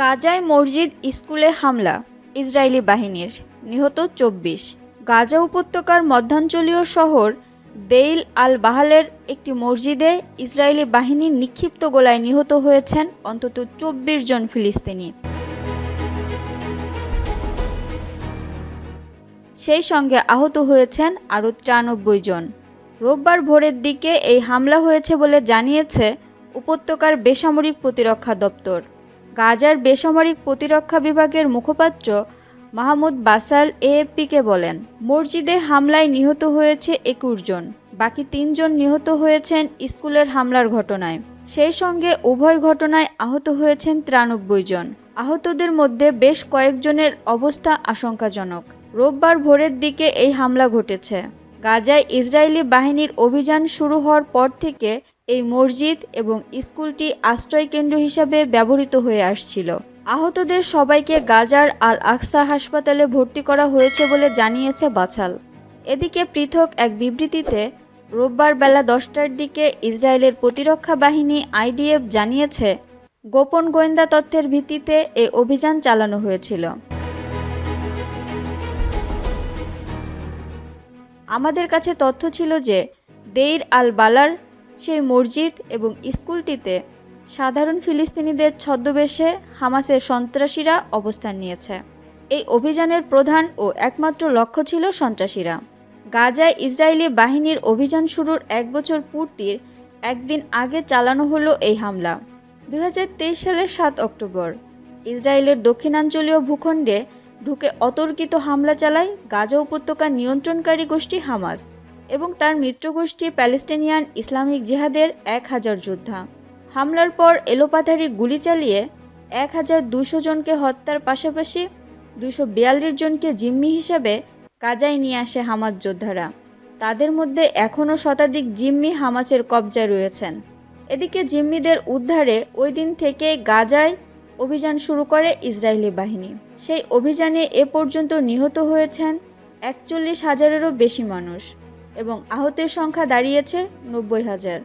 গাজায় মসজিদ, স্কুলে হামলা, ইসরায়েলি বাহিনীর, নিহত চব্বিশ। গাজা উপত্যকার মধ্যাঞ্চলীয় শহর দেইল আল বাহালের একটি মসজিদে ইসরায়েলি বাহিনীর নিক্ষিপ্ত গোলায় নিহত হয়েছেন অন্তত চব্বিশ জন ফিলিস্তিনি। সেই সঙ্গে আহত হয়েছেন আরও তিরানব্বই জন। রোববার ভোরের দিকে এই হামলা হয়েছে বলে জানিয়েছে উপত্যকার বেসামরিক প্রতিরক্ষা দপ্তর। গাজার বেসামরিক প্রতিরক্ষা বিভাগের মুখপাত্র মাহমুদ বাসাল এএফপিকে বলেন, মসজিদে হামলায় নিহত হয়েছে একুশ জন, বাকি তিনজন নিহত হয়েছেন স্কুলের হামলার ঘটনায়। সেই সঙ্গে উভয় ঘটনায় আহত হয়েছেন তিরানব্বই জন। আহতদের মধ্যে বেশ কয়েকজনের অবস্থা আশঙ্কাজনক। রোববার ভোরের দিকে এই হামলা ঘটেছে। গাজায় ইসরায়েলি বাহিনীর অভিযান শুরু হওয়ার পর থেকে এই মসজিদ এবং স্কুলটি আশ্রয়কেন্দ্র হিসাবে ব্যবহৃত হয়ে আসছিল। আহতদের সবাইকে গাজার আল আকসা হাসপাতালে ভর্তি করা হয়েছে বলে জানিয়েছে বাছাল। এদিকে পৃথক এক বিবৃতিতে, রোববার বেলা দশটার দিকে ইসরায়েলের প্রতিরক্ষা বাহিনী আইডিএফ জানিয়েছে, গোপন গোয়েন্দা তথ্যের ভিত্তিতে এ অভিযান চালানো হয়েছিল। আমাদের কাছে তথ্য ছিল যে, দেইর আল বালার সেই মসজিদ এবং স্কুলটিতে সাধারণ ফিলিস্তিনিদের ছদ্মবেশে হামাসের সন্ত্রাসীরা অবস্থান নিয়েছে। এই অভিযানের প্রধান ও একমাত্র লক্ষ্য ছিল সন্ত্রাসীরা। গাজায় ইসরায়েলি বাহিনীর অভিযান শুরুর এক বছর পূর্তির একদিন আগে চালানো হলো এই হামলা। দুই হাজার তেইশ সালের সাত অক্টোবর, ইসরায়েলের দক্ষিণাঞ্চলীয় ভূখণ্ডে ঢুকে অতর্কিত হামলা চালায় গাজা উপত্যকার নিয়ন্ত্রণকারী গোষ্ঠী হামাস। এবং তার মিত্রগোষ্ঠী প্যালেস্টিনিয়ান ইসলামিক জিহাদের এক হাজার যোদ্ধা। হামলার পর এলোপাথারি গুলি চালিয়ে এক হাজার দুশো জনকে হত্যার পাশাপাশি দুশো বিয়াল্লিশ জনকে জিম্মি হিসাবে গাজায় নিয়ে আসে হামাস যোদ্ধারা। তাদের মধ্যে এখনও শতাধিক জিম্মি হামাসের কবজায় রয়েছেন। এদিকে জিম্মিদের উদ্ধারে ওই দিন থেকে গাজায় অভিযান শুরু করে ইসরায়েলি বাহিনী। সেই অভিযানে এ পর্যন্ত নিহত হয়েছেন একচল্লিশ হাজারেরও বেশি মানুষ। এবং আহতের সংখ্যা দাঁড়িয়েছে নব্বই হাজার।